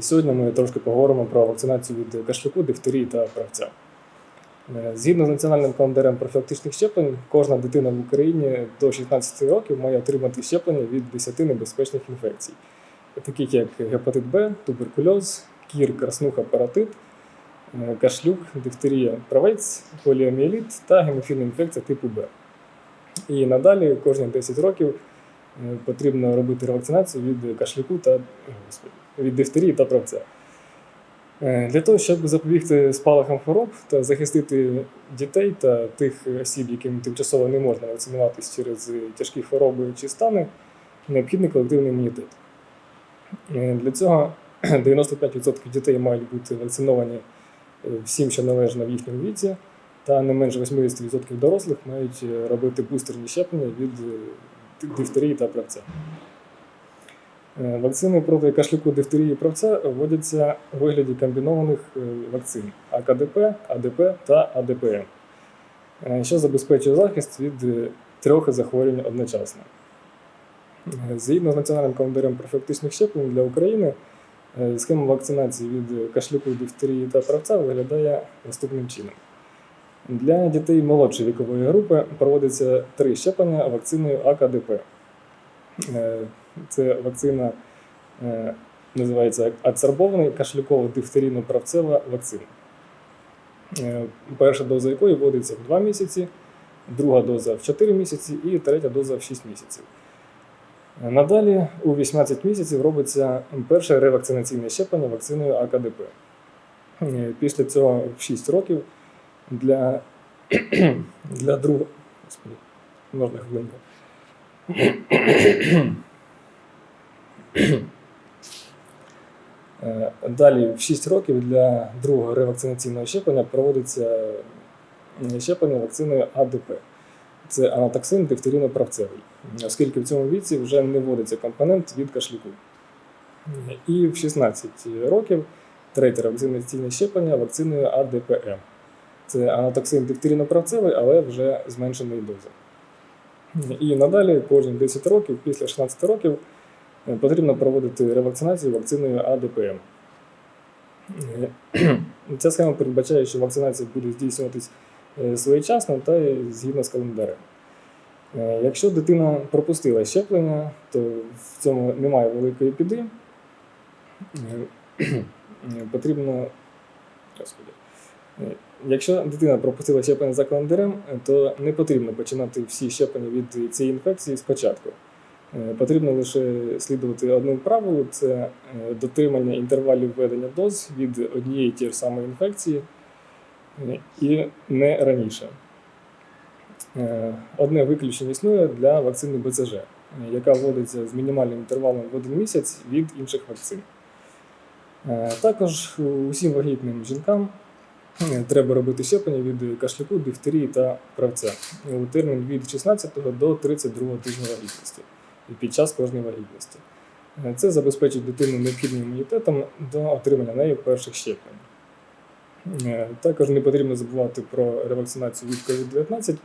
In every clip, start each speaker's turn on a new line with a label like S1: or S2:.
S1: Сьогодні ми трошки поговоримо про вакцинацію від кашлюку, дифтерії та правця. Е, Згідно з національним календарем профілактичних щеплень, кожна дитина в Україні до 16 років має отримати щеплення від 10 небезпечних інфекцій, таких як гепатит Б, туберкульоз, кір, краснуха, паратит, е, кашлюк, дифтерія, правець, поліоміеліт та гемофільна інфекція типу Б. І надалі кожні 10 років потрібно робити ревакцинацію від кашлюку та від дифтерії та правця. Е, Для того, щоб запобігти спалахам хвороб та захистити дітей та тих осіб, яким тимчасово не можна вакцинуватись через тяжкі хвороби чи стани, необхідний колективний імунітет. Е, Для цього 95% дітей мають бути вакциновані е, всім, що належно в їхньому віці, та не менше 80% дорослих мають е, робити бустерні щеплення від е, дифтерії та правця. Е, Вакцини проти кашлюку, дифтерії правця вводяться у вигляді комбінованих е, вакцин АКДП, АДП та АДПМ, е, що забезпечує захист від трьох захворювань одночасно. Згідно з національним календарем профілактичних щеплень для України, схема вакцинації від кашлюку, дифтерії та правця виглядає наступним чином. Для дітей молодшої вікової групи проводиться три щеплення вакциною АКДП. Е, Це вакцина е, називається ацербований кашлюково-дифтерійно-правцева вакцина. Е, Перша доза якої вводиться в 2 місяці, друга доза в 4 місяці і третя доза в 6 місяців. Надалі у 18 місяців робиться перше ревакцинаційне щеплення вакциною АКДП. Після цього в 6 років для, для другого. Господи, можна хвилинку. Е, Далі в 6 років для другого ревакцинаційного щеплення проводиться е, щеплення вакциною АДП. Це анатоксин дифтеріно-правцевий, оскільки в цьому віці вже не вводиться компонент від кашлюку. І в 16 років третє ревакцинаційне щеплення вакциною АДПМ. Це анатоксин дифтеріно-правцевий, але вже зменшеної дози. І надалі кожні 10 років, після 16 років, е, потрібно проводити ревакцинацію вакциною АДПМ. Е, Ця схема передбачає, що вакцинація буде здійснюватись е, своєчасно та згідно з календарем. Якщо дитина пропустила щеплення, то в цьому немає великої біди. Е, Потрібно. Господи. Якщо дитина пропустила щеплення за календарем, то не потрібно починати всі щеплення від цієї інфекції спочатку. Е, Потрібно лише слідувати одному правилу: це е, дотримання інтервалів введення доз від однієї тієї ж самої інфекції е, і не раніше. Одне виключення існує для вакцини БЦЖ, яка вводиться з мінімальним інтервалом в один місяць від інших вакцин. Також усім вагітним жінкам треба робити щеплення від кашлюку, дифтерії та правця у термін від 16 до 32 тижня вагітності і під час кожної вагітності. Е, Це забезпечить дитину необхідним імунітетом до отримання нею перших щеплень. Е, Також не потрібно забувати про ревакцинацію від COVID-19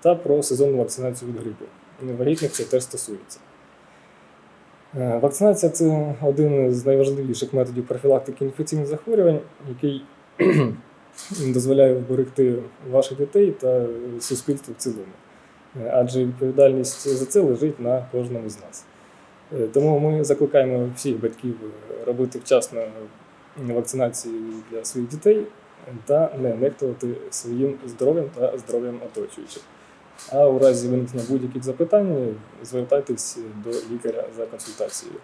S1: та про сезонну вакцинацію від грипу. Вагітних це теж стосується. Е, Вакцинація це один з найважливіших методів профілактики інфекційних захворювань, який дозволяє вберегти ваших дітей та суспільство в цілому. Е, Адже відповідальність за це лежить на кожному з нас. Е, Тому ми закликаємо всіх батьків е, робити вчасно вакцинацію для своїх дітей та не нехтувати своїм здоров'ям та здоров'ям оточуючих. А у разі виникнення будь-яких запитань звертайтесь до лікаря за консультацією.